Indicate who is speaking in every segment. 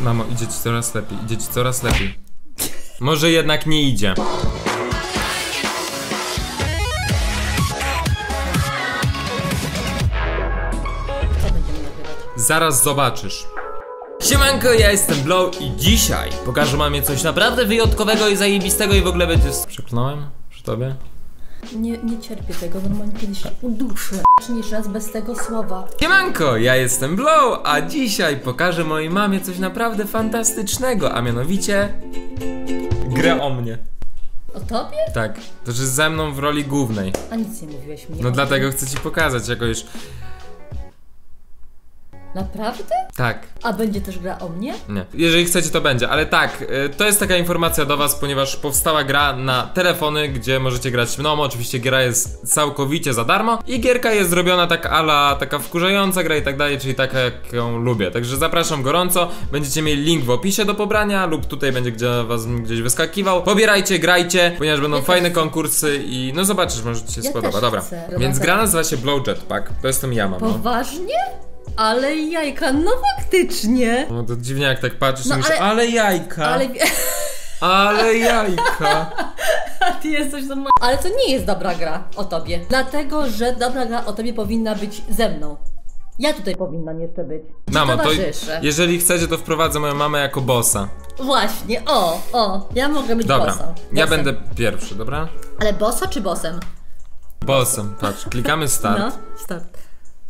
Speaker 1: Mamo, idzie ci coraz lepiej, idzie ci coraz lepiej. Może jednak nie idzie. Zaraz zobaczysz. Siemanko, ja jestem Blow i dzisiaj pokażę mamie coś naprawdę wyjątkowego i zajebistego i w ogóle będzie... Przeklnąłem przy tobie?
Speaker 2: Nie, nie cierpię tego, normalnie kiedyś uduszę. niż raz bez tego słowa.
Speaker 1: Siemanko, ja jestem Blow, a dzisiaj pokażę mojej mamie coś naprawdę fantastycznego, a mianowicie... Grę o mnie.
Speaker 2: O tobie?
Speaker 1: Tak, to że ze mną w roli głównej.
Speaker 2: A nic nie mówiłeś mi.
Speaker 1: No dlatego chcę ci pokazać jakoś...
Speaker 2: Naprawdę?
Speaker 1: Tak,
Speaker 2: A będzie też gra o mnie?
Speaker 1: Nie. Jeżeli chcecie, to będzie, ale tak, y, to jest taka informacja do Was, ponieważ powstała gra na telefony, gdzie możecie grać w Nomo. Oczywiście gra jest całkowicie za darmo i gierka jest zrobiona tak ala taka wkurzająca gra i tak dalej, czyli taka jak ją lubię. Także zapraszam gorąco. Będziecie mieli link w opisie do pobrania lub tutaj będzie gdzie Was gdzieś wyskakiwał. Pobierajcie, grajcie, ponieważ będą
Speaker 2: Ja też
Speaker 1: fajne
Speaker 2: chcę.
Speaker 1: konkursy i no zobaczysz, może Ci się
Speaker 2: Ja
Speaker 1: spodoba.
Speaker 2: też
Speaker 1: Dobra.
Speaker 2: chcę.
Speaker 1: Więc gra nazywa się Blow Jetpack. To jestem ja, mamo.
Speaker 2: Poważnie? Ale jajka, no faktycznie.
Speaker 1: No to dziwnie jak tak patrzysz
Speaker 2: No,
Speaker 1: i myślisz,
Speaker 2: ale-
Speaker 1: ale jajka.
Speaker 2: Ale
Speaker 1: Ale jajka.
Speaker 2: ty jesteś normalny. Ale to nie jest dobra gra o tobie. Dlatego, że dobra gra o tobie powinna być ze mną. Ja tutaj powinnam jeszcze być.
Speaker 1: Mamo, to jeżeli chcecie, to wprowadzę moją mamę jako bossa.
Speaker 2: Właśnie, o, o, ja mogę być
Speaker 1: Dobra,
Speaker 2: bossem.
Speaker 1: ja będę pierwszy, dobra?
Speaker 2: Ale bossa czy bossem?
Speaker 1: Bossem, patrz, klikamy start.
Speaker 2: No, start.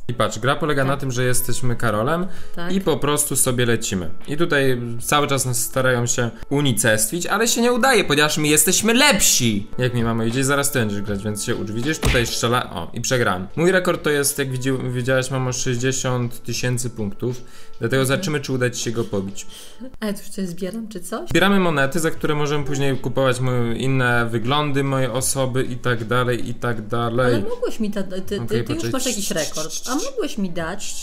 Speaker 1: I patrz, gra polega na tym, że jesteśmy Karolem
Speaker 2: Tak.
Speaker 1: i po prostu sobie lecimy. I tutaj cały czas nas starają się unicestwić, ale się nie udaje, ponieważ my jesteśmy lepsi! Jak mi mama idzie, zaraz ty będziesz grać, więc się ucz. Widzisz, tutaj strzela... O, i przegrałem. Mój rekord to jest, jak widzi, widziałaś, mamo, 60 tysięcy punktów. Dlatego zobaczymy, czy uda ci się go pobić.
Speaker 2: Ale tu coś zbieram, czy coś?
Speaker 1: Zbieramy monety, za które możemy później kupować moje inne wyglądy mojej osoby i tak dalej, i tak
Speaker 2: Ale
Speaker 1: dalej.
Speaker 2: mogłeś mi dać, ty, ty,
Speaker 1: Okej,
Speaker 2: ty już masz jakiś rekord. Mogłeś mi dać,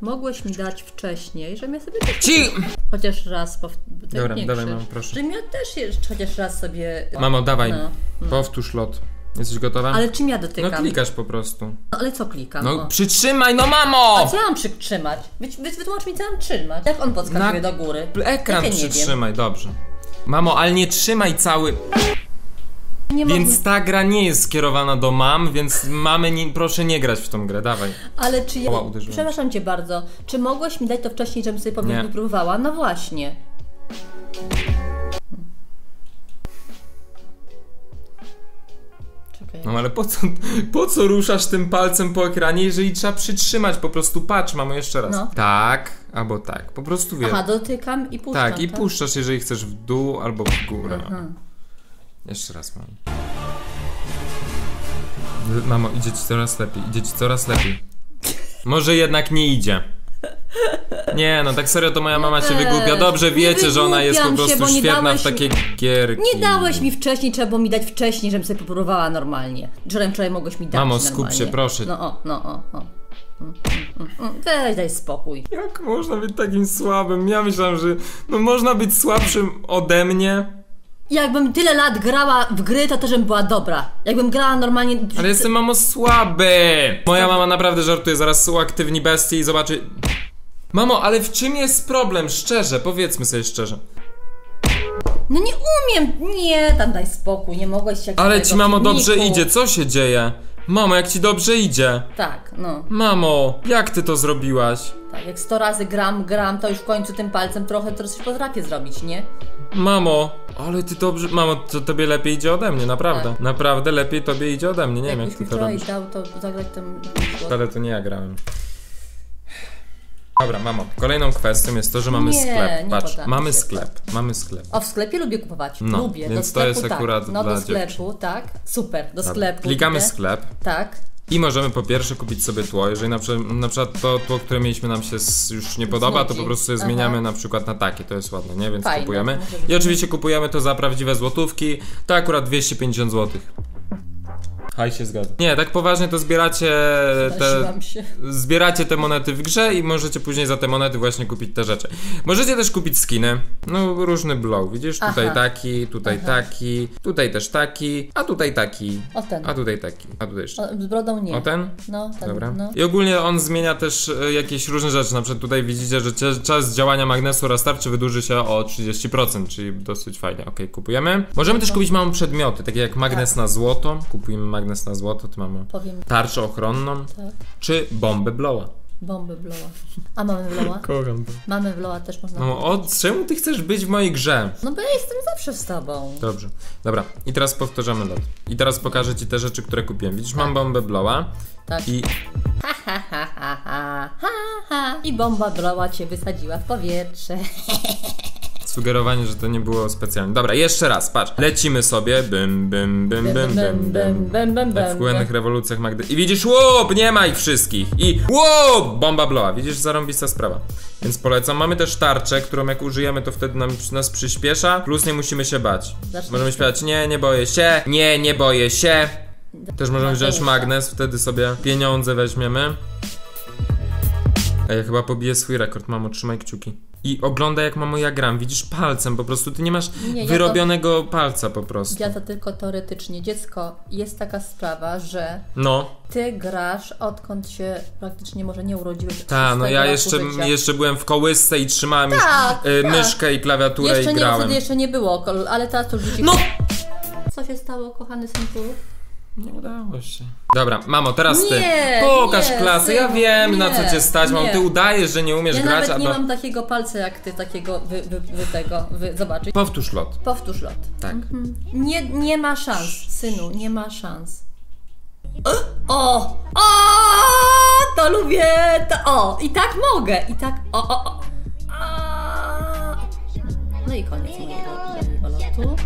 Speaker 2: mogłeś mi dać wcześniej, żebym ja sobie też
Speaker 1: Ci!
Speaker 2: chociaż raz pow...
Speaker 1: Dobra,
Speaker 2: nie
Speaker 1: dawaj,
Speaker 2: krzycz.
Speaker 1: mamo, proszę.
Speaker 2: Żebym ja też jeszcze chociaż raz sobie...
Speaker 1: Mamo, dawaj,
Speaker 2: No,
Speaker 1: powtórz lot. Jesteś gotowa?
Speaker 2: Ale czym ja
Speaker 1: No
Speaker 2: dotykam?
Speaker 1: klikasz po prostu.
Speaker 2: No, ale co klikam?
Speaker 1: No
Speaker 2: o.
Speaker 1: przytrzymaj, no mamo!
Speaker 2: A co ja mam przytrzymać? Wy, wy, wytłumacz mi, co mam trzymać. Jak on podskakuje
Speaker 1: Na-
Speaker 2: do góry?
Speaker 1: Ekran
Speaker 2: ja
Speaker 1: przytrzymaj, dobrze. Mamo, ale nie trzymaj cały.
Speaker 2: Nie
Speaker 1: Więc ta gra nie jest skierowana do mam, więc mamy, nie, proszę nie grać w tą grę, dawaj.
Speaker 2: Ale czy ja...
Speaker 1: Oła,
Speaker 2: Przepraszam cię bardzo. Czy mogłeś mi dać to wcześniej, żebym sobie powiem
Speaker 1: Nie.
Speaker 2: wypróbowała? No właśnie.
Speaker 1: No ale po co, po co ruszasz tym palcem po ekranie, jeżeli trzeba przytrzymać? Po prostu patrz, mamo, jeszcze raz.
Speaker 2: No.
Speaker 1: Tak, albo tak. Po prostu wiesz.
Speaker 2: Aha, dotykam i puszczam.
Speaker 1: tak, i puszczasz, jeżeli chcesz w dół albo w górę. Jeszcze raz, mam. Mamo, idzie ci coraz lepiej, idzie ci coraz lepiej. Może jednak nie idzie. Nie, no tak serio to moja mama się wygłupia. Dobrze wiecie, że ona jest po
Speaker 2: wygłupiam się,
Speaker 1: prostu
Speaker 2: bo nie
Speaker 1: świetna w
Speaker 2: dałeś
Speaker 1: takie gierki.
Speaker 2: Nie dałeś mi wcześniej, trzeba było mi dać wcześniej, żebym sobie popróbowała normalnie. Wczoraj, wczoraj mogłeś mi dać
Speaker 1: Mamo,
Speaker 2: normalnie.
Speaker 1: skup się, proszę.
Speaker 2: No o, no o, o. Mm, mm, mm. Weź, daj spokój.
Speaker 1: Jak można być takim słabym? Ja myślałem, że no można być słabszym ode mnie.
Speaker 2: Jakbym tyle lat grała w gry, to też bym była dobra. Jakbym grała normalnie...
Speaker 1: Ale jestem mamo słaby! Moja mama naprawdę żartuje, zaraz są aktywni bestie i zobaczy... Mamo, ale w czym jest problem? Szczerze, powiedzmy sobie szczerze.
Speaker 2: No nie umiem! Nie, tam daj spokój, nie mogłeś się...
Speaker 1: Ale ci mamo dobrze
Speaker 2: filmiku.
Speaker 1: idzie, co się dzieje? Mamo, jak ci dobrze idzie?
Speaker 2: Tak, no.
Speaker 1: Mamo, jak ty to zrobiłaś?
Speaker 2: Tak, jak sto razy gram, gram, to już w końcu tym palcem trochę to coś potrafię zrobić, nie?
Speaker 1: Mamo, ale ty dobrze... Mamo, to tobie lepiej idzie ode mnie, naprawdę. Naprawdę lepiej tobie idzie ode mnie, nie wiem jak ty to robisz.
Speaker 2: dał to zagrać tam...
Speaker 1: Ale to nie ja grałem. Dobra, mamo, kolejną kwestią jest to, że mamy
Speaker 2: Nie,
Speaker 1: sklep. Patrz, mamy
Speaker 2: się.
Speaker 1: sklep, mamy sklep.
Speaker 2: O, w sklepie lubię kupować.
Speaker 1: No,
Speaker 2: lubię.
Speaker 1: więc
Speaker 2: do
Speaker 1: to
Speaker 2: sklepu,
Speaker 1: jest
Speaker 2: tak.
Speaker 1: akurat
Speaker 2: No
Speaker 1: dla
Speaker 2: do sklepu, tak. Super, do sklepu.
Speaker 1: Klikamy
Speaker 2: idę.
Speaker 1: sklep
Speaker 2: Tak.
Speaker 1: I możemy po pierwsze kupić sobie tło. Jeżeli na przykład, na przykład to tło, które mieliśmy nam się s- już nie podoba, to
Speaker 2: Znudzi.
Speaker 1: po prostu je
Speaker 2: Aha.
Speaker 1: zmieniamy na przykład na takie, to jest ładne, nie? Więc
Speaker 2: Fajne,
Speaker 1: kupujemy. I oczywiście kupujemy to za prawdziwe złotówki, to akurat 250 zł. Haj się zgadza. Nie, tak poważnie to zbieracie te... Zbieracie te monety w grze i możecie później za te monety właśnie kupić te rzeczy. Możecie też kupić skiny. No, różny blow. Widzisz? Tutaj
Speaker 2: Aha.
Speaker 1: taki, tutaj taki, tutaj też taki, a tutaj taki,
Speaker 2: O ten.
Speaker 1: a tutaj taki, a tutaj jeszcze.
Speaker 2: O, z brodą nie.
Speaker 1: O ten?
Speaker 2: No, ten,
Speaker 1: Dobra.
Speaker 2: no.
Speaker 1: I ogólnie on zmienia też e, jakieś różne rzeczy. Na przykład tutaj widzicie, że czas działania magnesu oraz tarczy wydłuży się o 30%, czyli dosyć fajnie. Ok, kupujemy. Możemy też kupić małe przedmioty, takie jak magnes
Speaker 2: Tak.
Speaker 1: na złoto. Kupujemy magnes na złoto, tu mamy
Speaker 2: Powiem
Speaker 1: tarczę ochronną,
Speaker 2: tak.
Speaker 1: czy bombę blowa.
Speaker 2: Bomby bloła. A mamy bloła?
Speaker 1: Kocham to.
Speaker 2: Mamy bloła też można.
Speaker 1: No, o, czemu ty chcesz być w mojej grze?
Speaker 2: No bo ja jestem zawsze z tobą.
Speaker 1: Dobrze. Dobra, i teraz powtarzamy lot. I teraz pokażę ci te rzeczy, które kupiłem. Widzisz, mam bombę blowa
Speaker 2: Tak.
Speaker 1: i
Speaker 2: Ha, ha, ha, ha, ha, ha, ha. I bomba bloła cię wysadziła w powietrze.
Speaker 1: Sugerowanie, że to nie było specjalnie. Dobra, jeszcze raz, patrz. Lecimy sobie. Bym, bym, bym, bym, bym, bym.
Speaker 2: bem, bem,
Speaker 1: Jak w kółennych rewolucjach Magdy. I widzisz, łup, nie ma ich wszystkich. I łup, bomba bloła. Widzisz, zarąbista sprawa. Więc polecam. Mamy też tarczę, którą jak użyjemy, to wtedy nam, nas przyspiesza. Plus nie musimy się bać.
Speaker 2: Zacznij
Speaker 1: Możemy śpiewać, nie, nie boję się. Nie, nie boję się. Też możemy wziąć magnes, wtedy sobie pieniądze weźmiemy. A ja chyba pobiję swój rekord, mamo, trzymaj kciuki. I oglądaj jak mamo ja gram, widzisz palcem po prostu, ty nie masz
Speaker 2: Nie, ja to-
Speaker 1: wyrobionego palca po prostu.
Speaker 2: Ja to tylko teoretycznie. Dziecko, jest taka sprawa, że
Speaker 1: No,
Speaker 2: ty grasz odkąd się praktycznie może nie urodziłeś. od
Speaker 1: ta, no ja jeszcze,
Speaker 2: życia.
Speaker 1: jeszcze byłem w kołysce i trzymałem
Speaker 2: Tak,
Speaker 1: już y,
Speaker 2: tak.
Speaker 1: myszkę i klawiaturę
Speaker 2: Jeszcze
Speaker 1: i
Speaker 2: nie,
Speaker 1: grałem.
Speaker 2: wtedy jeszcze nie było, ale teraz to życie.
Speaker 1: No!
Speaker 2: Co się stało, kochany synku?
Speaker 1: Nie udało się. Dobra, mamo, teraz ty.
Speaker 2: Nie,
Speaker 1: Pokaż
Speaker 2: nie,
Speaker 1: klasę, ja wiem na
Speaker 2: nie,
Speaker 1: co cię stać, mam. Ty udajesz, że nie umiesz
Speaker 2: Ja
Speaker 1: grać,
Speaker 2: nawet nie
Speaker 1: albo...
Speaker 2: mam takiego palca jak ty, takiego wy, wy, wy tego, wy, zobaczyć.
Speaker 1: Powtórz lot.
Speaker 2: Powtórz lot.
Speaker 1: Tak.
Speaker 2: Nie, nie ma szans, synu, nie ma szans. O! O! To lubię! To, o! I tak mogę! I tak. O, o, o! A. No i koniec mojego, mojego lotu.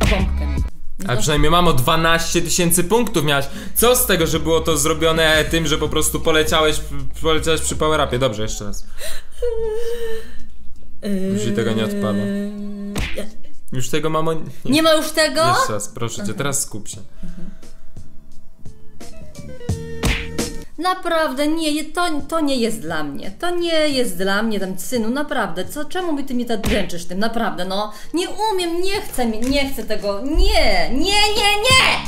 Speaker 2: O bombkę mi.
Speaker 1: A przynajmniej mamo 12 tysięcy punktów miałaś. Co z tego, że było to zrobione tym, że po prostu poleciałeś, poleciałeś przy power upie? Dobrze, jeszcze raz. Już ci tego nie odpada. Już tego mamo... Nie.
Speaker 2: Nie ma już tego?
Speaker 1: Jeszcze raz, proszę cię, teraz skup się.
Speaker 2: Naprawdę, nie, to, to nie jest dla mnie. To nie jest dla mnie, tam synu, naprawdę. Co, czemu by ty mnie tak dręczysz tym? Naprawdę, no. Nie umiem, nie chcę, nie chcę tego. Nie, nie, nie, nie!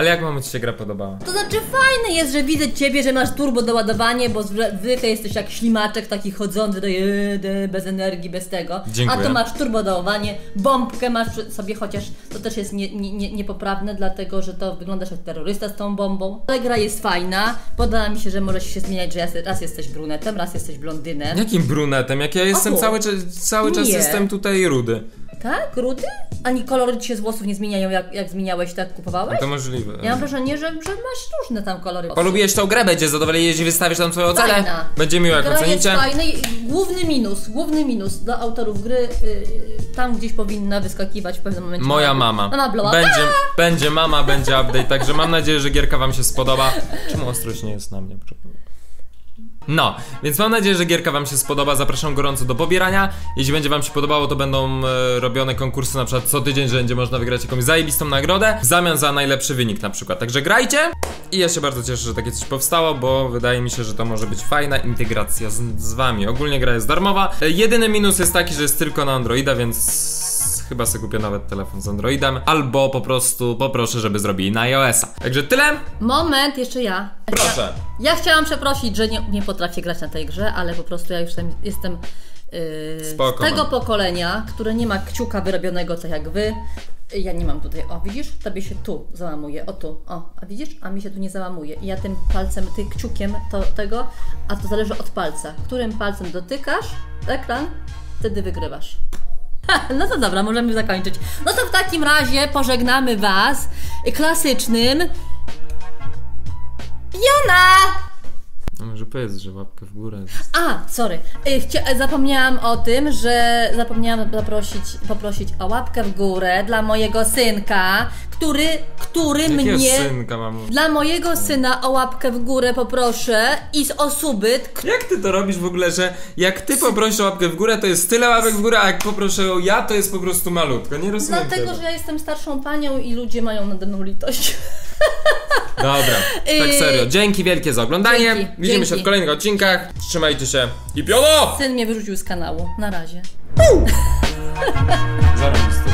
Speaker 1: Ale jak mamo ci się gra podobała?
Speaker 2: To znaczy fajne jest, że widzę ciebie, że masz turbo doładowanie, bo zwykle jesteś jak ślimaczek taki chodzący, do jedy, bez energii, bez tego.
Speaker 1: Dziękuję.
Speaker 2: A tu masz turbo doładowanie, bombkę masz sobie, chociaż to też jest nie, nie, nie, niepoprawne, dlatego że to wyglądasz jak terrorysta z tą bombą. Ale gra jest fajna, podoba mi się, że możesz się zmieniać, że raz jesteś brunetem, raz jesteś blondynem.
Speaker 1: Jakim brunetem? Jak ja jestem
Speaker 2: O.
Speaker 1: cały, czas- cały czas
Speaker 2: Nie.
Speaker 1: jestem tutaj rudy.
Speaker 2: Tak? Rudy? Ani kolory ci się z włosów nie zmieniają, jak, jak zmieniałeś, tak kupowałeś?
Speaker 1: To możliwe.
Speaker 2: Ja mam wrażenie, że, że masz różne tam kolory.
Speaker 1: Polubiłeś tą grę, będzie zadowolenie, jeśli wystawisz tam swoją ocenę.
Speaker 2: Fajna.
Speaker 1: Będzie miło, jak
Speaker 2: Gra jest
Speaker 1: ocenicie.
Speaker 2: fajna i główny minus, główny minus dla autorów gry, yy, tam gdzieś powinna wyskakiwać w pewnym momencie.
Speaker 1: Moja mama.
Speaker 2: Mama bloła.
Speaker 1: Będzie, będzie mama, będzie update, także mam nadzieję, że gierka wam się spodoba. Czemu ostrość nie jest na mnie? No, więc mam nadzieję, że gierka wam się spodoba. Zapraszam gorąco do pobierania. Jeśli będzie wam się podobało, to będą e, robione konkursy na przykład co tydzień, że będzie można wygrać jakąś zajebistą nagrodę w zamian za najlepszy wynik na przykład. Także grajcie i ja się bardzo cieszę, że takie coś powstało, bo wydaje mi się, że to może być fajna integracja z, z wami. Ogólnie gra jest darmowa. E, jedyny minus jest taki, że jest tylko na Androida, więc chyba sobie kupię nawet telefon z Androidem, albo po prostu poproszę, żeby zrobili na iOS-a. Także tyle.
Speaker 2: Moment, jeszcze ja.
Speaker 1: Proszę.
Speaker 2: Ja, chciałam przeprosić, że nie, nie potrafię grać na tej grze, ale po prostu ja już tam jestem yy, tego pokolenia, które nie ma kciuka wyrobionego tak jak wy. Ja nie mam tutaj, o widzisz, tobie się tu załamuje, o tu, o, a widzisz, a mi się tu nie załamuje. I ja tym palcem, tym kciukiem to, tego, a to zależy od palca. Którym palcem dotykasz ekran, wtedy wygrywasz. No to dobra, możemy zakończyć. No to w takim razie pożegnamy Was klasycznym Jona!
Speaker 1: No może powiedz, że łapkę w górę.
Speaker 2: A, sorry. Y, Chcia- zapomniałam o tym, że zapomniałam zaprosić, poprosić o łapkę w górę dla mojego synka, który, który
Speaker 1: Jakiego
Speaker 2: mnie.
Speaker 1: synka mam?
Speaker 2: Dla mojego syna o łapkę w górę poproszę i z osubyt. k-
Speaker 1: Jak ty to robisz w ogóle, że jak ty poprosisz o łapkę w górę, to jest tyle łapek w górę, a jak poproszę o ja, to jest po prostu malutko. Nie rozumiem
Speaker 2: Dlatego,
Speaker 1: tego.
Speaker 2: że ja jestem starszą panią i ludzie mają nade mną litość.
Speaker 1: Dobra, tak
Speaker 2: Yy,
Speaker 1: serio. Dzięki wielkie za oglądanie.
Speaker 2: dzięki,
Speaker 1: Widzimy się
Speaker 2: dzięki.
Speaker 1: w kolejnych odcinkach. Trzymajcie się i piono!
Speaker 2: Syn mnie wyrzucił z kanału. Na razie.
Speaker 1: Zarobisty.